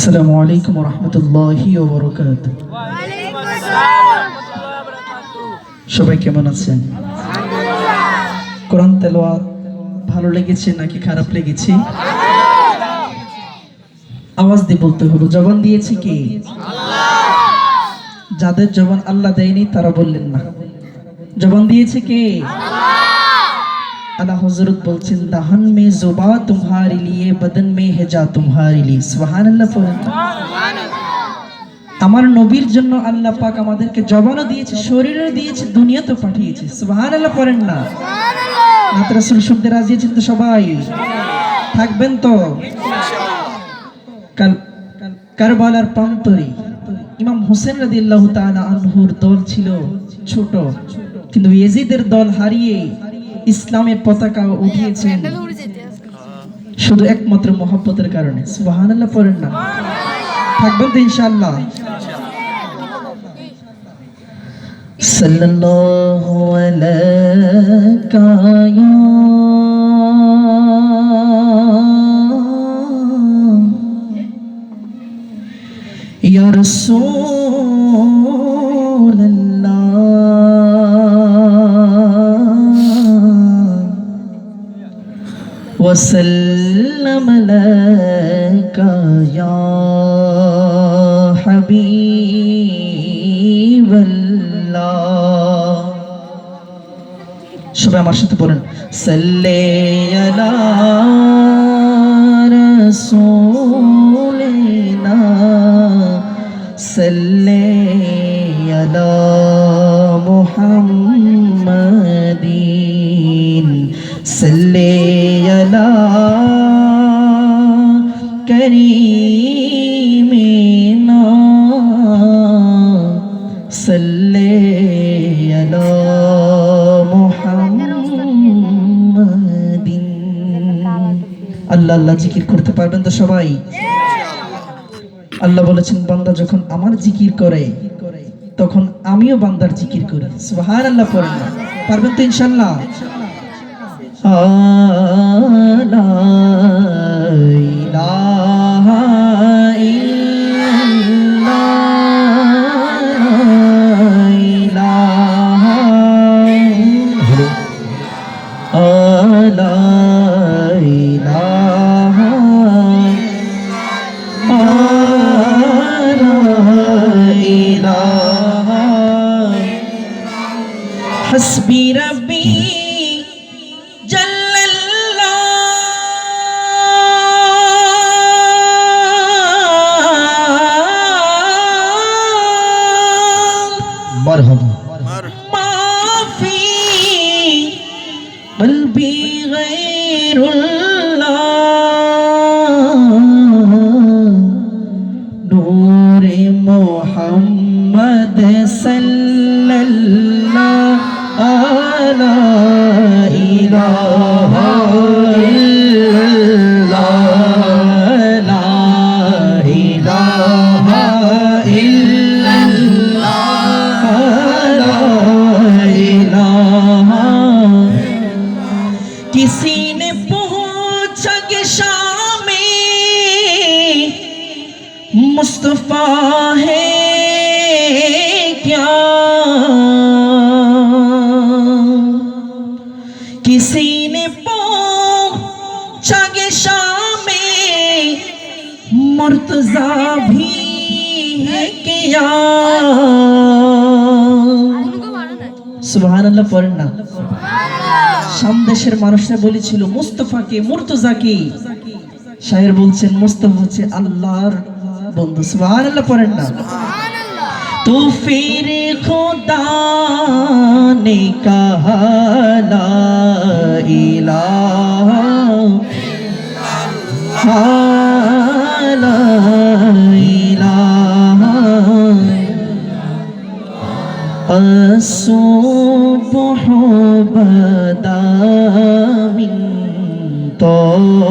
আসসালামু আলাইকুম রহমতুল্লাহি ওবরকাত। সবাই কেমন আছেন? কোরআন তেলাওয়াত ভালো লেগেছে নাকি খারাপ লেগেছে? আওয়াজ দিয়ে বলতে হলো, জবান দিয়েছে কে? যাদের জবান আল্লাহ দেয়নি তারা বললেন না। জবান দিয়েছে কে? আল্লাহ হজরত বলছেন দাহন মে জোবা তোমারি লিয়ে বদন মে হেজা তোমারি লিয়ে পড়েন। আমার নবীর জন্য আল্লাহ পাক আমাদেরকে জবানও দিয়েছে শরীরও দিয়েছে দুনিয়াতেও পাঠিয়েছে। সুবহানাল্লাহ পড়েন না। নাত রাসূল শুনতে রাজি আছেন তো সবাই? থাকবেন তো? কাল কারবালার প্রান্তরে ইমাম হোসেন রাদিয়াল্লাহু তাআলা আনহুর দল ছিল ছোট কিন্তু ইয়েজিদের দল হারিয়ে ইসলামের পতাকা উঠিয়েছেন। শুধু একমাত্র মহব্বতের কারণে। সুবহানাল্লাহ পড়েন না। থাকবেন তো ইনশাআল্লাহ। সাল্লাল্লাহু আলাইকা ইয়া ইয়া وسلم لك يا حبيب الله شباب مرشد بولن صلي على رسولنا صلي আল্লাহ আল্লাহ জিকির করতে পারবেন তো সবাই? আল্লাহ বলেছেন, বান্দা যখন আমার জিকির করে, তখন আমিও বান্দার জিকির করি। সুবহান আল্লাহ পড়েন। পারবেন তো ইনশাল্লাহ লা حسبي ربي ইলাহা मुर्तजा भी है क्या সুবহানাল্লাহ পড়েন না সামদেশের মানুষরা বলেছিল মুস্তফাকে মুর্তজাকে শায়ের বলছেন মুস্তফা হচ্ছে আল্লাহর বন্ধু সুবহানাল্লাহ পড়েন না তো ফির খুদা ने कहा ला इलाहा ला इलाहा الصبح بدا من طلعته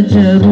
जब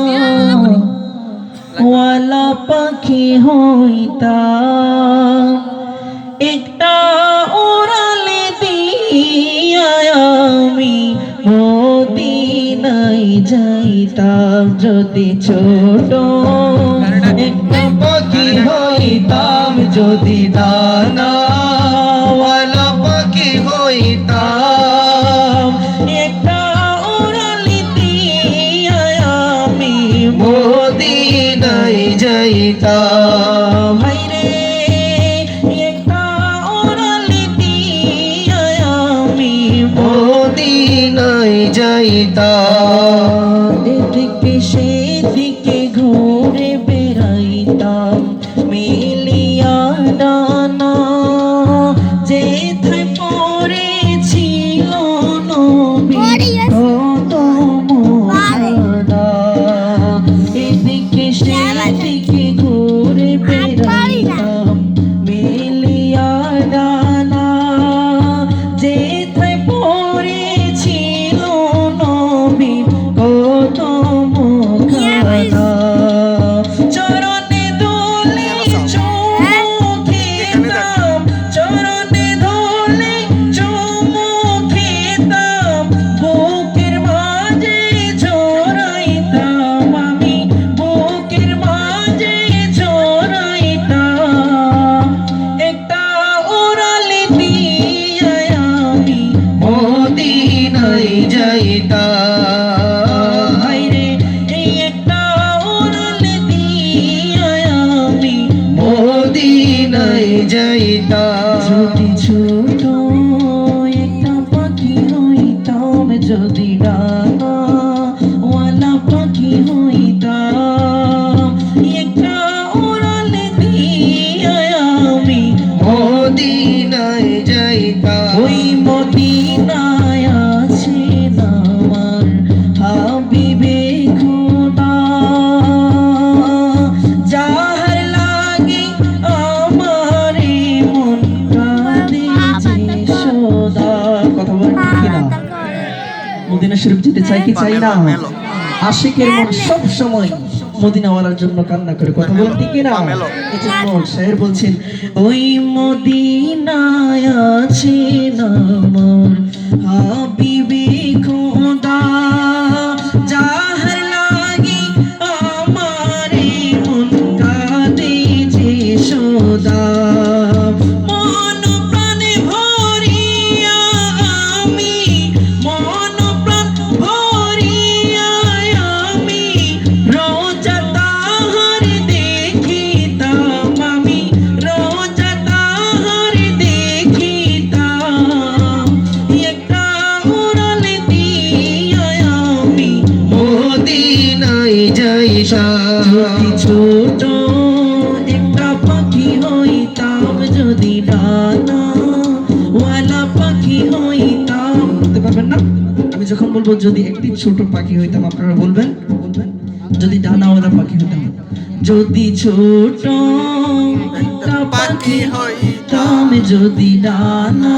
ওয়ালা পাখি হইতা। একটা ওরালে আমি মদিনাই যাইতা যদি ছোট। একটা পাখি হইতাম যদি দানা। কি চাই না? আশিকের মন সব সময় মদিনাওয়ালার জন্য কান্না করে কথা বলেন ঠিক না এজন্য শায়ের বলছেন ওই মদিনায় আছে নামর হাবিবি। খোদা যাইতাম যদি ছোট একটা পাখি হইতাম যদি ডানা ওয়ালা পাখি হইতাম। বলতে পারবেন না? আমি যখন বলব যদি একটি ছোট পাখি হইতাম আপনারা বলবেন? বলবেন? যদি ডানাওয়ালা পাখি হইতাম। যদি ছোট একটা পাখি হইতাম যদি ডানা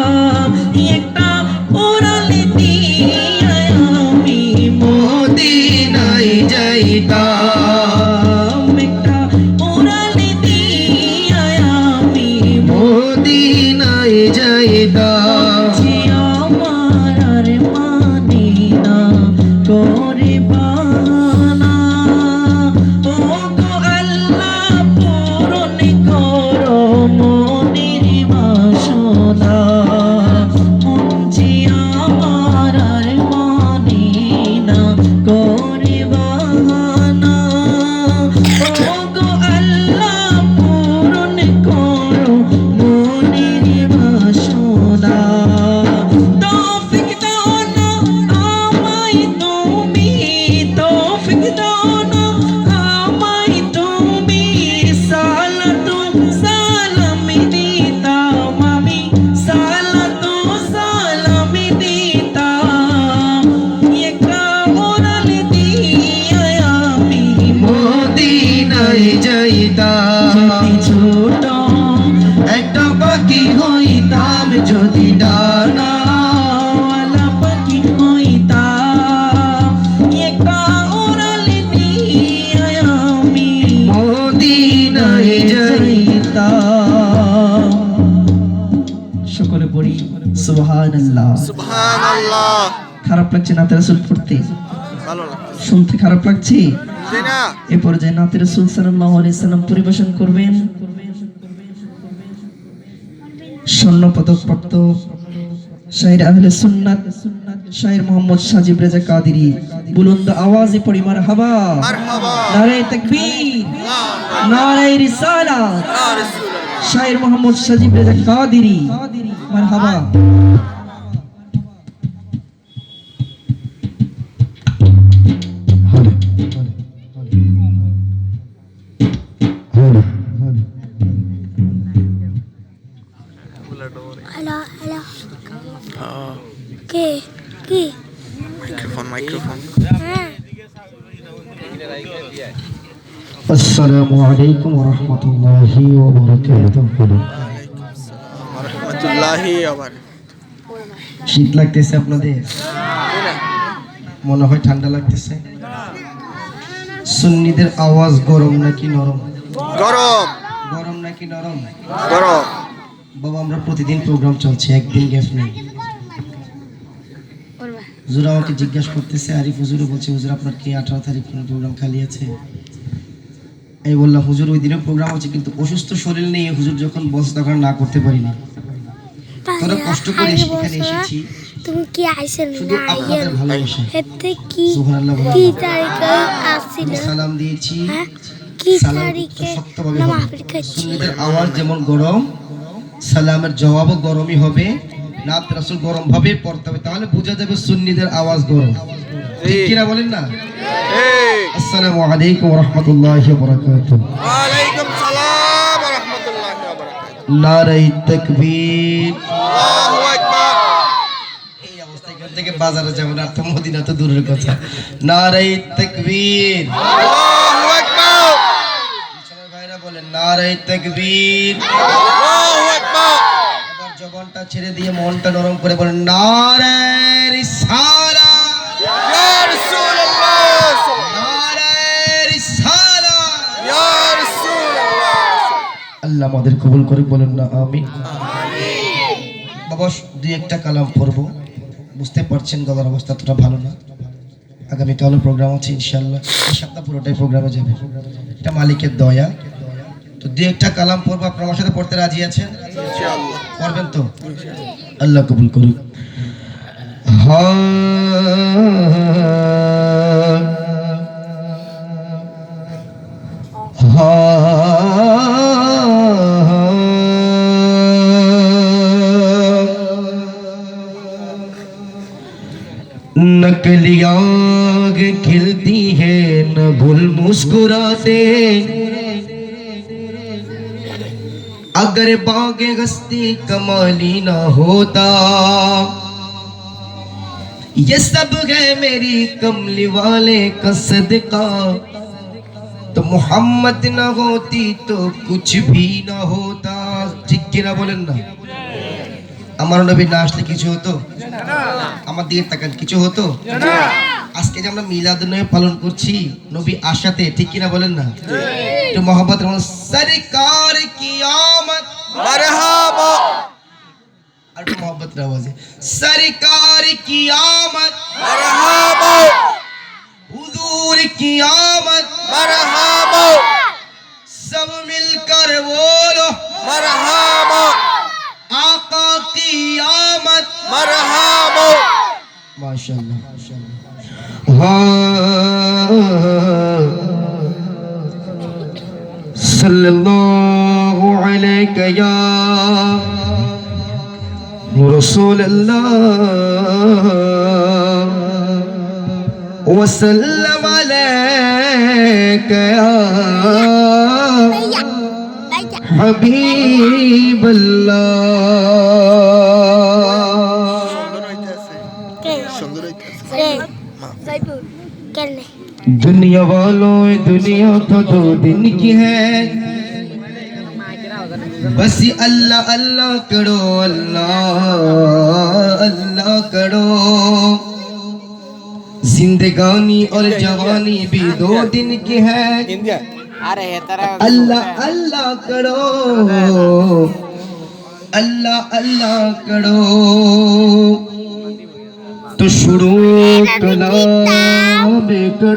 যাইতাম ছোট একটা পাখি হইতাম যদি ডানা। সকলে পড়ি সুবহানাল্লাহ। সুবহানাল্লাহ। খারাপ লাগছে নাতে রাসূল পড়তে? ভালো লাগছে শুনতে খারাপ লাগছে? এ পর্যায়ে নাতে রাসূল সাল্লাম পরিবেশন করবেন। স্বর্ণ পদক প্রাপ্ত আহলে সুন্নাত মোহাম্মদ সাজিব রেজা কাদিরি। বুলন্দ আওয়াজে পড়ি মারহাবা। মারহাবা। নারে তাকবীর নারে রিসালাত। মোহাম্মদ সাজিব রেজা কাদিরি। মারহাবা। শীত লাগতেছে আপনাদের? মনে হয় ঠান্ডা লাগতেছে। সুন্নিদের আওয়াজ গরম নাকি নরম? গরম। গরম নাকি নরম? গরম। বাবা আমরা প্রতিদিন প্রোগ্রাম চলছে একদিন গ্যাপ নেই। হুজুর আমাকে জিজ্ঞাসা করতেছে আরিফ হুজুরে বলছে হুজুর আপনার কি আঠারো তারিখ কোনো প্রোগ্রাম খালি আছে? আমি বললাম হুজুর ওই দিনে প্রোগ্রাম আছে কিন্তু অসুস্থ শরীর নিয়ে হুজুর যখন বলছে তখন না করতে পারিনি তোরা কষ্ট করে বলছো, এসেছি। তুমি কি আইসেন শুধু না আপনাদের ভালোবাসা। এতে কি কি তারিখে আসছিল সালাম দিয়েছি। হ্যাঁ? কি তারিখে? নাম আফ্রিকা ছিল আওয়াজ যেমন গরম সালামের জবাবও গরমই হবে। নাত রাসূল গরম ভাবে পড়তে হবে তাহলে বোঝা যাবে সুন্নিদের আওয়াজ গরম। ঠিক কিনা বলেন না? আসসালামু আলাইকুম রাহমাতুল্লাহি বারাকাতুহু। ওয়ালাইকুম সালাম ওয়া রাহমাতুল্লাহি ওয়া বারাকাতুহু। নারাই তাকবীর। আল্লাহু আকবার। এই অবস্থায় কেন থেকে বাজারে যাবেন আর তো মদিনা তো দূরের কথা। নারাই তাকবীর। আল্লাহু আকবার। পিছনের ভাইরা বলেন নারাই তাকবীর। আল্লাহু জবানটা ছেড়ে দিয়ে মনটা নরম করে বলেন নারায় রিসালা। রাসূলুল্লাহ। নারায় রিসালা। ইয়া রাসূলুল্লাহ। আল্লাহ আমাদের কবুল করে বলেন না আমিন। বাবা দুই একটা কালাম পড়ব। বুঝতে পারছেন গলার অবস্থা অতটা ভালো না? আগামীকালও প্রোগ্রাম আছে ইনশাল্লাহ সপ্তাহ পুরোটাই প্রোগ্রামে যাবে। এটা মালিকের দয়া। তো দু একটা কালাম পড়ব আপনার আমার সাথে পড়তে রাজি আছেন? পড়বেন তো? আল্লাহ কবুল করুন হ্যাঁ अगर बाग हस्ती कमाली ना होता ये सब है मेरी कमली वाले का सदका तो मोहम्मद ना होती तो कुछ भी ना होता ঠিক কিনা বলেন না আমার নবী না আসলে কিছু হতো আমার দিকে তাকান কিছু হতো আজকে যে আমরা মিলাদ নয় পালন করছি নবী আশাতে ঠিক কিনা বলেন না একটু মোহাম্মদ সরকার مرحبا. اور محبت نواز سرکار کی آمد. مرحبا. حضور کی آمد. مرحبا. سب مل کر بولو. مرحبا. آقا کی آمد. مرحبا. ماشاءاللہ. ہاں صلی اللہ رسول اللہ وسلم علیک یا حبیب اللہ۔ دنیا والوں دنیا تو دو دن کی ہے۔ بس اللہ اللہ کرو اللہ اللہ کرو۔ زندگانی اور جوانی بھی دو دن کی ہے۔ اللہ اللہ کرو۔ اللہ اللہ۔ کرو۔ تو شروع کلام کرو